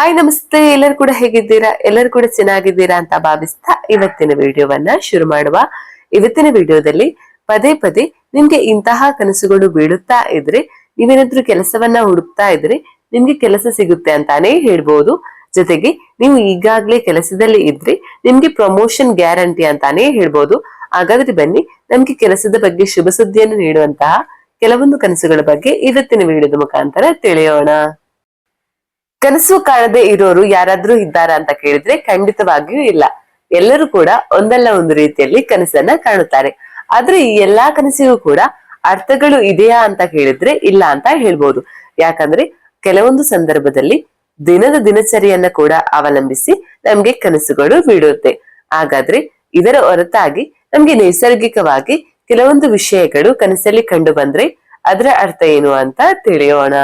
Hi, ನಮಸ್ತೆ. ಎಲ್ಲರೂ ಕೂಡ ಹೇಗಿದ್ದೀರಾ? ಎಲ್ಲರೂ ಕೂಡ ಚೆನ್ನಾಗಿದ್ದೀರಾ ಅಂತ ಭಾವಿಸ್ತಾ ಇವತ್ತಿನ ವಿಡಿಯೋವನ್ನ ಶುರು ಮಾಡುವ. ಇವತ್ತಿನ ವಿಡಿಯೋದಲ್ಲಿ ಪದೇ ಪದೇ ನಿಮ್ಗೆ ಇಂತಹ ಕನಸುಗಳು ಬೀಳುತ್ತಾ ಇದ್ರೆ, ನೀವೇನಾದ್ರೂ ಕೆಲಸವನ್ನ ಹುಡುಕ್ತಾ ಇದ್ರೆ ನಿಮ್ಗೆ ಕೆಲಸ ಸಿಗುತ್ತೆ ಅಂತಾನೆ ಹೇಳ್ಬೋದು. ಜೊತೆಗೆ ನೀವು ಈಗಾಗ್ಲೇ ಕೆಲಸದಲ್ಲಿ ಇದ್ರೆ ನಿಮ್ಗೆ ಪ್ರಮೋಷನ್ ಗ್ಯಾರಂಟಿ ಅಂತಾನೆ ಹೇಳ್ಬಹುದು ಹಾಗಾದ್ರೆ ಬನ್ನಿ, ನಮ್ಗೆ ಕೆಲಸದ ಬಗ್ಗೆ ಶುಭ ಸುದ್ದಿಯನ್ನು ನೀಡುವಂತಹ ಕೆಲವೊಂದು ಕನಸುಗಳ ಬಗ್ಗೆ ಇವತ್ತಿನ ವಿಡಿಯೋದ ಮುಖಾಂತರ ತಿಳಿಯೋಣ. ಕನಸು ಕಾಣದೆ ಇರೋರು ಯಾರಾದ್ರೂ ಇದ್ದಾರಾ ಅಂತ ಕೇಳಿದ್ರೆ ಖಂಡಿತವಾಗಿಯೂ ಇಲ್ಲ. ಎಲ್ಲರೂ ಕೂಡ ಒಂದಲ್ಲ ಒಂದು ರೀತಿಯಲ್ಲಿ ಕನಸನ್ನ ಕಾಣುತ್ತಾರೆ. ಆದ್ರೆ ಈ ಎಲ್ಲಾ ಕನಸಿಗೂ ಕೂಡ ಅರ್ಥಗಳು ಇದೆಯಾ ಅಂತ ಕೇಳಿದ್ರೆ ಇಲ್ಲ ಅಂತ ಹೇಳ್ಬೋದು. ಯಾಕಂದ್ರೆ ಕೆಲವೊಂದು ಸಂದರ್ಭದಲ್ಲಿ ದಿನದ ದಿನಚರಿಯನ್ನ ಕೂಡ ಅವಲಂಬಿಸಿ ನಮ್ಗೆ ಕನಸುಗಳು ಬೀಳುತ್ತೆ. ಹಾಗಾದ್ರೆ ಇದರ ಹೊರತಾಗಿ ನಮ್ಗೆ ನೈಸರ್ಗಿಕವಾಗಿ ಕೆಲವೊಂದು ವಿಷಯಗಳು ಕನಸಲ್ಲಿ ಕಂಡು ಬಂದ್ರೆ ಅದರ ಅರ್ಥ ಏನು ಅಂತ ತಿಳಿಯೋಣ.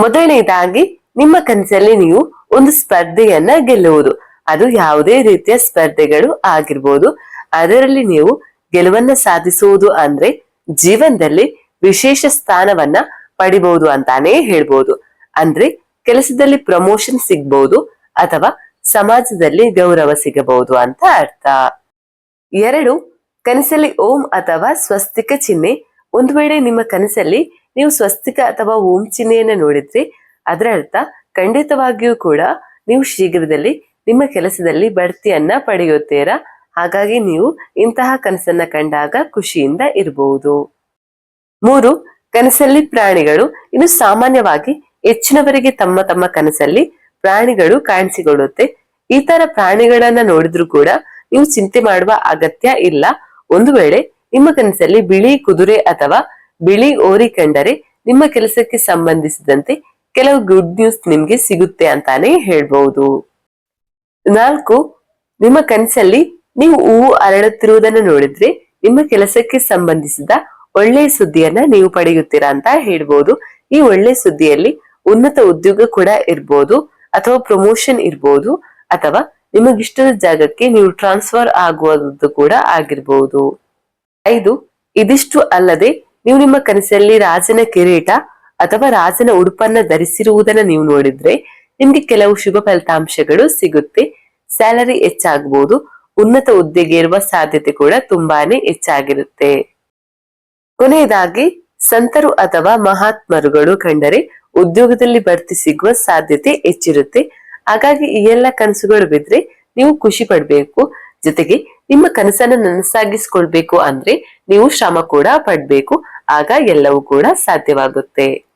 ಮೊದಲನೇದಾಗಿ, ನಿಮ್ಮ ಕನಸಲ್ಲಿ ನೀವು ಒಂದು ಸ್ಪರ್ಧೆಯನ್ನ ಗೆಲ್ಲುವುದು. ಅದು ಯಾವುದೇ ರೀತಿಯ ಸ್ಪರ್ಧೆಗಳು ಆಗಿರ್ಬೋದು. ಅದರಲ್ಲಿ ನೀವು ಗೆಲುವನ್ನ ಸಾಧಿಸುವುದು ಅಂದ್ರೆ ಜೀವನದಲ್ಲಿ ವಿಶೇಷ ಸ್ಥಾನವನ್ನ ಪಡಿಬಹುದು ಅಂತಾನೆ ಹೇಳ್ಬೋದು. ಅಂದ್ರೆ ಕೆಲಸದಲ್ಲಿ ಪ್ರಮೋಷನ್ ಸಿಗ್ಬಹುದು ಅಥವಾ ಸಮಾಜದಲ್ಲಿ ಗೌರವ ಸಿಗಬಹುದು ಅಂತ ಅರ್ಥ. ಎರಡು, ಕನಸಲ್ಲಿ ಓಂ ಅಥವಾ ಸ್ವಸ್ತಿಕ ಚಿಹ್ನೆ ಒಂದು ವೇಳೆ ನಿಮ್ಮ ಕನಸಲ್ಲಿ ನೀವು ಸ್ವಸ್ತಿಕ ಅಥವಾ ಓಂ ಚಿಹ್ನೆಯನ್ನ ನೋಡಿದ್ರಿ, ಅದರ ಅರ್ಥ ಖಂಡಿತವಾಗಿಯೂ ಕೂಡ ನೀವು ಶೀಘ್ರದಲ್ಲಿ ನಿಮ್ಮ ಕೆಲಸದಲ್ಲಿ ಬಡ್ತಿಯನ್ನ ಪಡೆಯುತ್ತೀರಾ? ಹಾಗಾಗಿ ನೀವು ಇಂತಹ ಕನಸನ್ನ ಕಂಡಾಗ ಖುಷಿಯಿಂದ ಇರಬಹುದು ಮೂರು, ಕನಸಲ್ಲಿ ಪ್ರಾಣಿಗಳು ಇನ್ನು ಸಾಮಾನ್ಯವಾಗಿ ಹೆಚ್ಚಿನವರಿಗೆ ತಮ್ಮ ತಮ್ಮ ಕನಸಲ್ಲಿ ಪ್ರಾಣಿಗಳು ಕಾಣಿಸಿಕೊಳ್ಳುತ್ತೆ. ಈ ತರ ಪ್ರಾಣಿಗಳನ್ನ ನೋಡಿದ್ರು ಕೂಡ ನೀವು ಚಿಂತೆ ಮಾಡುವ ಅಗತ್ಯ ಇಲ್ಲ. ಒಂದು ವೇಳೆ ನಿಮ್ಮ ಕನಸಲ್ಲಿ ಬಿಳಿ ಕುದುರೆ ಅಥವಾ ಬಿಳಿ ಓರಿ ಕಂಡರೆ ನಿಮ್ಮ ಕೆಲಸಕ್ಕೆ ಸಂಬಂಧಿಸಿದಂತೆ ಕೆಲವು ಗುಡ್ ನ್ಯೂಸ್ ನಿಮ್ಗೆ ಸಿಗುತ್ತೆ ಅಂತಾನೆ ಹೇಳ್ಬಹುದು ನಾಲ್ಕು, ನಿಮ್ಮ ಕನಸಲ್ಲಿ ನೀವು ಹೂವು ಅರಳುತ್ತಿರುವುದನ್ನು ನೋಡಿದ್ರೆ ನಿಮ್ಮ ಕೆಲಸಕ್ಕೆ ಸಂಬಂಧಿಸಿದ ಒಳ್ಳೆಯ ಸುದ್ದಿಯನ್ನ ನೀವು ಪಡೆಯುತ್ತೀರಾ ಅಂತ ಹೇಳ್ಬಹುದು ಈ ಒಳ್ಳೆ ಸುದ್ದಿಯಲ್ಲಿ ಉನ್ನತ ಉದ್ಯೋಗ ಕೂಡ ಇರ್ಬೋದು ಅಥವಾ ಪ್ರಮೋಷನ್ ಇರ್ಬೋದು ಅಥವಾ ನಿಮಗಿಷ್ಟದ ಜಾಗಕ್ಕೆ ನೀವು ಟ್ರಾನ್ಸ್ಫರ್ ಆಗುವುದು ಕೂಡ ಆಗಿರ್ಬೋದು. ಐದು, ಇದಿಷ್ಟು ಅಲ್ಲದೆ ನೀವು ನಿಮ್ಮ ಕನಸಲ್ಲಿ ರಾಜನ ಕಿರೀಟ ಅಥವಾ ರಾಜನ ಉಡುಪನ್ನ ಧರಿಸಿರುವುದನ್ನ ನೀವು ನೋಡಿದ್ರೆ ನಿಮ್ಗೆ ಕೆಲವು ಶುಭ ಫಲಿತಾಂಶಗಳು ಸಿಗುತ್ತೆ. ಸ್ಯಾಲರಿ ಹೆಚ್ಚಾಗಬಹುದು ಉನ್ನತ ಹುದ್ದೆಗೆ ಇರುವ ಸಾಧ್ಯತೆ ಕೂಡ ತುಂಬಾನೇ ಹೆಚ್ಚಾಗಿರುತ್ತೆ. ಕೊನೆಯದಾಗಿ, ಸಂತರು ಅಥವಾ ಮಹಾತ್ಮರುಗಳು ಕಂಡರೆ ಉದ್ಯೋಗದಲ್ಲಿ ಬಡ್ತಿ ಸಿಗುವ ಸಾಧ್ಯತೆ ಹೆಚ್ಚಿರುತ್ತೆ. ಹಾಗಾಗಿ ಈ ಎಲ್ಲ ಕನಸುಗಳು ಬಿದ್ರೆ ನೀವು ಖುಷಿ ಪಡ್ಬೇಕು. ಜೊತೆಗೆ ನಿಮ್ಮ ಕನಸನ್ನ ನನಸಾಗಿಸ್ಕೊಳ್ಬೇಕು ಅಂದ್ರೆ ನೀವು ಶ್ರಮ ಕೂಡ ಪಡ್ಬೇಕು. ಆಗ ಎಲ್ಲವೂ ಕೂಡ ಸಾಧ್ಯವಾಗುತ್ತೆ.